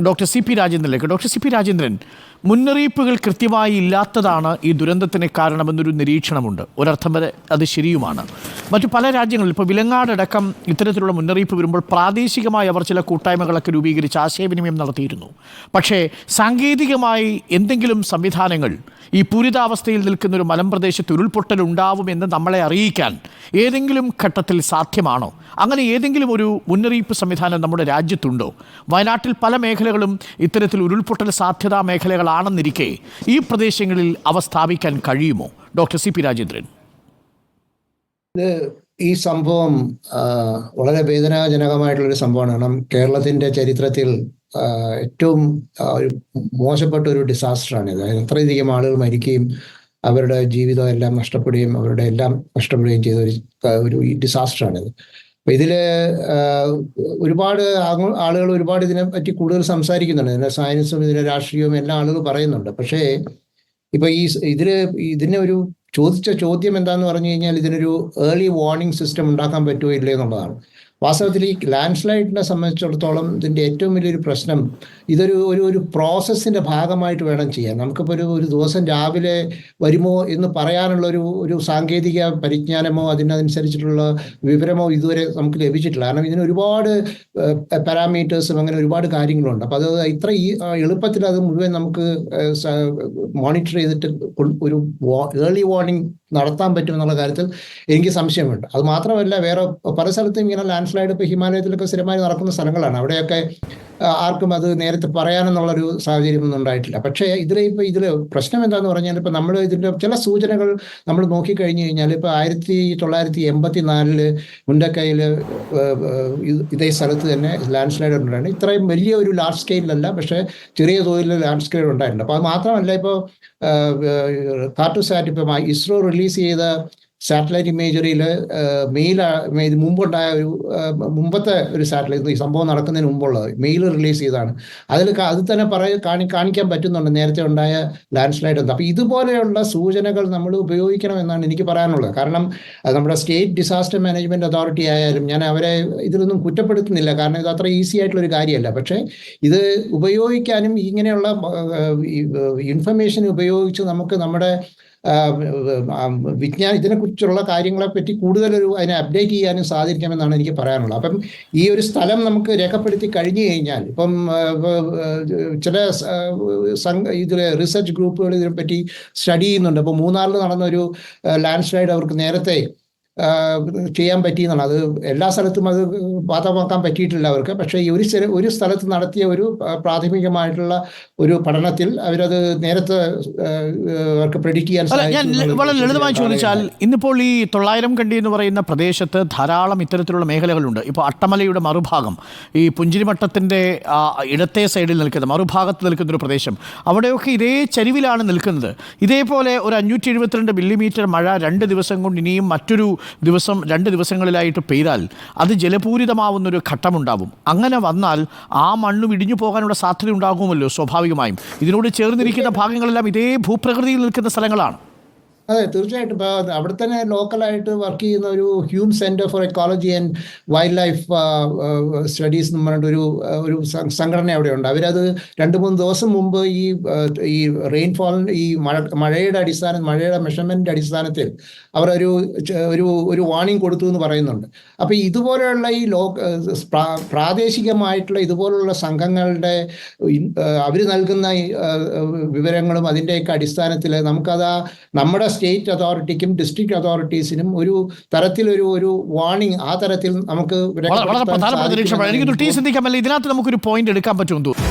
Doctor C P രാജേന്ദ്രനിലേക്ക്. Doctor C P Rajendran മുന്നറിയിപ്പുകൾ കൃത്യമായി ഇല്ലാത്തതാണ് ഈ ദുരന്തത്തിന് കാരണമെന്നൊരു നിരീക്ഷണമുണ്ട്. ഒരർത്ഥം വരെ അത് ശരിയുമാണ്. മറ്റു പല രാജ്യങ്ങളിൽ ഇപ്പോൾ വിലങ്ങാടടക്കം ഇത്തരത്തിലുള്ള മുന്നറിയിപ്പ് വരുമ്പോൾ പ്രാദേശികമായി അവർ ചില കൂട്ടായ്മകളൊക്കെ രൂപീകരിച്ച് ആശയവിനിമയം നടത്തിയിരുന്നു. പക്ഷേ സാങ്കേതികമായി എന്തെങ്കിലും സംവിധാനങ്ങൾ ഈ പൂരിതാവസ്ഥയിൽ നിൽക്കുന്ന ഒരു മലമ്പ്രദേശത്ത് ഉരുൾപൊട്ടൽ ഉണ്ടാവുമെന്ന് നമ്മളെ അറിയിക്കാൻ ഏതെങ്കിലും ഘട്ടത്തിൽ സാധ്യമാണോ? അങ്ങനെ ഏതെങ്കിലും ഒരു മുന്നറിയിപ്പ് സംവിധാനം നമ്മുടെ രാജ്യത്തുണ്ടോ? വയനാട്ടിൽ പല മേഖലകളും ഇത്തരത്തിൽ ഉരുൾപൊട്ടൽ സാധ്യതാ മേഖലകളാണെന്നിരിക്കെ ഈ പ്രദേശങ്ങളിൽ അവ സ്ഥാപിക്കാൻ കഴിയുമോ? Doctor C P Rajendran. ഈ സംഭവം വളരെ വേദനാജനകമായിട്ടുള്ളൊരു സംഭവമാണ്. കാരണം കേരളത്തിന്റെ ചരിത്രത്തിൽ ഏറ്റവും ഒരു മോശപ്പെട്ട ഒരു ഡിസാസ്റ്ററാണ് ഇത് അത്രയധികം ആളുകൾ മരിക്കുകയും അവരുടെ ജീവിതം എല്ലാം നഷ്ടപ്പെടുകയും അവരുടെ എല്ലാം നഷ്ടപ്പെടുകയും ചെയ്ത ഒരു ഒരു ഡിസാസ്റ്ററാണിത്. ഇതിൽ ഒരുപാട് ആളുകൾ ഒരുപാട് ഇതിനെ പറ്റി കൂടുതൽ സംസാരിക്കുന്നുണ്ട്. ഇതിന്റെ സയൻസും ഇതിന്റെ രാഷ്ട്രീയവും എല്ലാ ആളുകൾ പറയുന്നുണ്ട്. പക്ഷേ ഇപ്പൊ ഈ സ് ഇതിൽ ഇതിനെ ഒരു ചോദിച്ച ചോദ്യം എന്താന്ന് പറഞ്ഞു കഴിഞ്ഞാൽ ഇതിനൊരു ഏർലി വാർണിംഗ് സിസ്റ്റം ഉണ്ടാക്കാൻ പറ്റുമോ ഇല്ലേ എന്നുള്ളതാണ്. വാസ്തവത്തിൽ ഈ ലാൻഡ് സ്ലൈഡിനെ സംബന്ധിച്ചിടത്തോളം ഇതിന്റെ ഏറ്റവും വലിയൊരു പ്രശ്നം ഇതൊരു ഒരു ഒരു പ്രോസസ്സിന്റെ ഭാഗമായിട്ട് വേണം ചെയ്യാൻ. നമുക്കിപ്പോൾ ഒരു ഒരു ദിവസം രാവിലെ വരുമോ എന്ന് പറയാനുള്ള ഒരു ഒരു സാങ്കേതിക പരിജ്ഞാനമോ അതിനനുസരിച്ചിട്ടുള്ള വിവരമോ ഇതുവരെ നമുക്ക് ലഭിച്ചിട്ടില്ല. കാരണം ഇതിന് ഒരുപാട് പാരാമീറ്റേഴ്സും അങ്ങനെ ഒരുപാട് കാര്യങ്ങളുണ്ട്. അപ്പോൾ അത് ഇത്ര ഈ എളുപ്പത്തിൽ അത് മുഴുവൻ നമുക്ക് മോണിറ്റർ ചെയ്തിട്ട് ഒരു ഏർലി വാർണിംഗ് നടത്താൻ പറ്റും എന്നുള്ള കാര്യത്തിൽ എനിക്ക് സംശയമുണ്ട്. അത് മാത്രമല്ല വേറെ പല സ്ഥലത്തും ഇങ്ങനെ ലാൻഡ് സ്ലൈഡ് ഇപ്പോൾ ഹിമാലയത്തിലൊക്കെ സ്ഥിരമായി നടക്കുന്ന സ്ഥലങ്ങളാണ്. അവിടെയൊക്കെ ആർക്കും അത് നേരത്തെ പറയാനെന്നുള്ളൊരു സാഹചര്യമൊന്നും ഉണ്ടായിട്ടില്ല. പക്ഷേ ഇതിൽ ഇപ്പോൾ ഇതിൽ പ്രശ്നം എന്താന്ന് പറഞ്ഞാൽ ഇപ്പോൾ നമ്മൾ ഇതിന്റെ ചില സൂചനകൾ നമ്മൾ നോക്കിക്കഴിഞ്ഞു കഴിഞ്ഞാൽ ഇപ്പോൾ ആയിരത്തി തൊള്ളായിരത്തി എൺപത്തി നാലിൽ മുണ്ടക്കയിൽ ഇതേ സ്ഥലത്ത് തന്നെ ലാൻഡ് സ്ലൈഡ് ഉണ്ടായിരുന്നു. ഇത്രയും വലിയ ഒരു ലാർജ് സ്കെയിലല്ല പക്ഷേ ചെറിയ തോതിൽ ലാൻഡ് സ്കെയിൽ ഉണ്ടായിട്ടുണ്ട് അപ്പോൾ അത് മാത്രമല്ല ഇപ്പോൾ കാർട്ടുസാറ്റ് ഇപ്പോൾ ഇസ്രോ റിലീസ് ചെയ്ത സാറ്റലൈറ്റ് ഇമേജറിയിൽ മെയിൽ ഇത് മുമ്പുണ്ടായ ഒരു മുമ്പത്തെ ഒരു സാറ്റലൈറ്റ് ഈ സംഭവം നടക്കുന്നതിന് മുമ്പുള്ളത് മെയിൽ റിലീസ് ചെയ്തതാണ്. അതിൽ അത് തന്നെ പറയ കാണി കാണിക്കാൻ പറ്റുന്നുണ്ട്. നേരത്തെ ഉണ്ടായ ലാൻഡ് സ്ലൈഡ് എന്ന് അപ്പോൾ ഇതുപോലെയുള്ള സൂചനകൾ നമ്മൾ ഉപയോഗിക്കണം എന്നാണ് എനിക്ക് പറയാനുള്ളത്. കാരണം നമ്മുടെ സ്റ്റേറ്റ് ഡിസാസ്റ്റർ മാനേജ്മെന്റ് അതോറിറ്റി ആയാലും ഞാൻ അവരെ ഇതിലൊന്നും കുറ്റപ്പെടുത്തുന്നില്ല. കാരണം ഇത് അത്ര ഈസി ആയിട്ടുള്ള ഒരു കാര്യമല്ല. പക്ഷേ ഇത് ഉപയോഗിക്കാനും ഇങ്ങനെയുള്ള ഇൻഫർമേഷൻ ഉപയോഗിച്ച് നമുക്ക് നമ്മുടെ വിജ്ഞാനം ഇതിനെക്കുറിച്ചുള്ള കാര്യങ്ങളെ പറ്റി കൂടുതലൊരു അതിനെ അപ്ഡേറ്റ് ചെയ്യാനും സാധിക്കണമെന്നാണ് എനിക്ക് പറയാനുള്ളത്. അപ്പം ഈ ഒരു സ്ഥലം നമുക്ക് രേഖപ്പെടുത്തി കഴിഞ്ഞു കഴിഞ്ഞാൽ ഇപ്പം ചില സംഘ ഇതിൽ റിസർച്ച് ഗ്രൂപ്പുകൾ ഇതിനെപ്പറ്റി സ്റ്റഡി ചെയ്യുന്നുണ്ട്. അപ്പോൾ മൂന്നാറിൽ നടന്ന ഒരു ലാൻഡ് സ്ലൈഡ് അവർക്ക് നേരത്തെ ചെയ്യാൻ പറ്റിയെന്നാണ്. അത് എല്ലാ സ്ഥലത്തും അത് പാതമാക്കാൻ പറ്റിയിട്ടില്ല അവർക്ക്. പക്ഷേ ഈ ഒരു സ്ഥല- ഒരു സ്ഥലത്ത് നടത്തിയ ഒരു പ്രാഥമികമായിട്ടുള്ള ഒരു പഠനത്തിൽ അവരത് നേരത്തെ അവർക്ക് പ്രെഡിക്റ്റ് ചെയ്യാൻ ഞാൻ വളരെ ലളിതമായി ചോദിച്ചാൽ ഇന്നിപ്പോൾ ഈ തൊള്ളായിരം കണ്ടി എന്ന് പറയുന്ന പ്രദേശത്ത് ധാരാളം ഇത്തരത്തിലുള്ള മേഖലകളുണ്ട്. ഇപ്പോൾ അട്ടമലയുടെ മറുഭാഗം ഈ പുഞ്ചിരിമട്ടത്തിന്റെ ഇടത്തെ സൈഡിൽ നിൽക്കുന്ന മറുഭാഗത്ത് നിൽക്കുന്ന ഒരു പ്രദേശം അവിടെയൊക്കെ ഇതേ ചരിവിലാണ് നിൽക്കുന്നത്. ഇതേപോലെ ഒരു അഞ്ഞൂറ്റി എഴുപത്തിരണ്ട് മില്ലിമീറ്റർ മഴ രണ്ട് ദിവസം കൊണ്ട് ഇനിയും മറ്റൊരു ദിവസം രണ്ട് ദിവസങ്ങളിലായിട്ട് പെയ്താൽ അത് ജലപൂരിതമാവുന്നൊരു ഘട്ടമുണ്ടാവും. അങ്ങനെ വന്നാൽ ആ മണ്ണ് ഇടിഞ്ഞു പോകാനുള്ള സാധ്യത ഉണ്ടാകുമല്ലോ സ്വാഭാവികമായും. ഇതിനോട് ചേർന്നിരിക്കുന്ന ഭാഗങ്ങളെല്ലാം ഇതേ ഭൂപ്രകൃതിയിൽ നിൽക്കുന്ന സ്ഥലങ്ങളാണ്. അതെ തീർച്ചയായിട്ടും. ഇപ്പോൾ അവിടെ തന്നെ ലോക്കലായിട്ട് വർക്ക് ചെയ്യുന്ന ഒരു Hume centre for ecology and wildlife studies എന്ന് പറഞ്ഞിട്ട് ഒരു സംഘടന അവിടെ ഉണ്ട്. അവരത് രണ്ട് മൂന്ന് ദിവസം മുമ്പ് ഈ ഈ റെയിൻഫോൾ ഈ മഴ മഴയുടെ അടിസ്ഥാനം മഴയുടെ മെഷർമെന്റ് അടിസ്ഥാനത്തിൽ അവർ ഒരു ഒരു ഒരു വാണിംഗ് കൊടുത്തു എന്ന് പറയുന്നുണ്ട്. അപ്പോൾ ഇതുപോലെയുള്ള ഈ ലോ പ്രാദേശികമായിട്ടുള്ള ഇതുപോലുള്ള സംഘങ്ങളുടെ അവർ നൽകുന്ന വിവരങ്ങളും അതിന്റെയൊക്കെ അടിസ്ഥാനത്തിൽ നമുക്കത് നമ്മുടെ സ്റ്റേറ്റ് അതോറിറ്റിക്കും ഡിസ്ട്രിക്ട് അതോറിറ്റീസിനും ഒരു തരത്തിലൊരു ഒരു വാണിംഗ് ആ തരത്തിൽ നമുക്ക് വളരെ പ്രധാനപ്പെട്ട എനിക്കൊരു ടി ഇതിനകത്ത് നമുക്കൊരു പോയിന്റ് എടുക്കാൻ പറ്റുമെന്ന്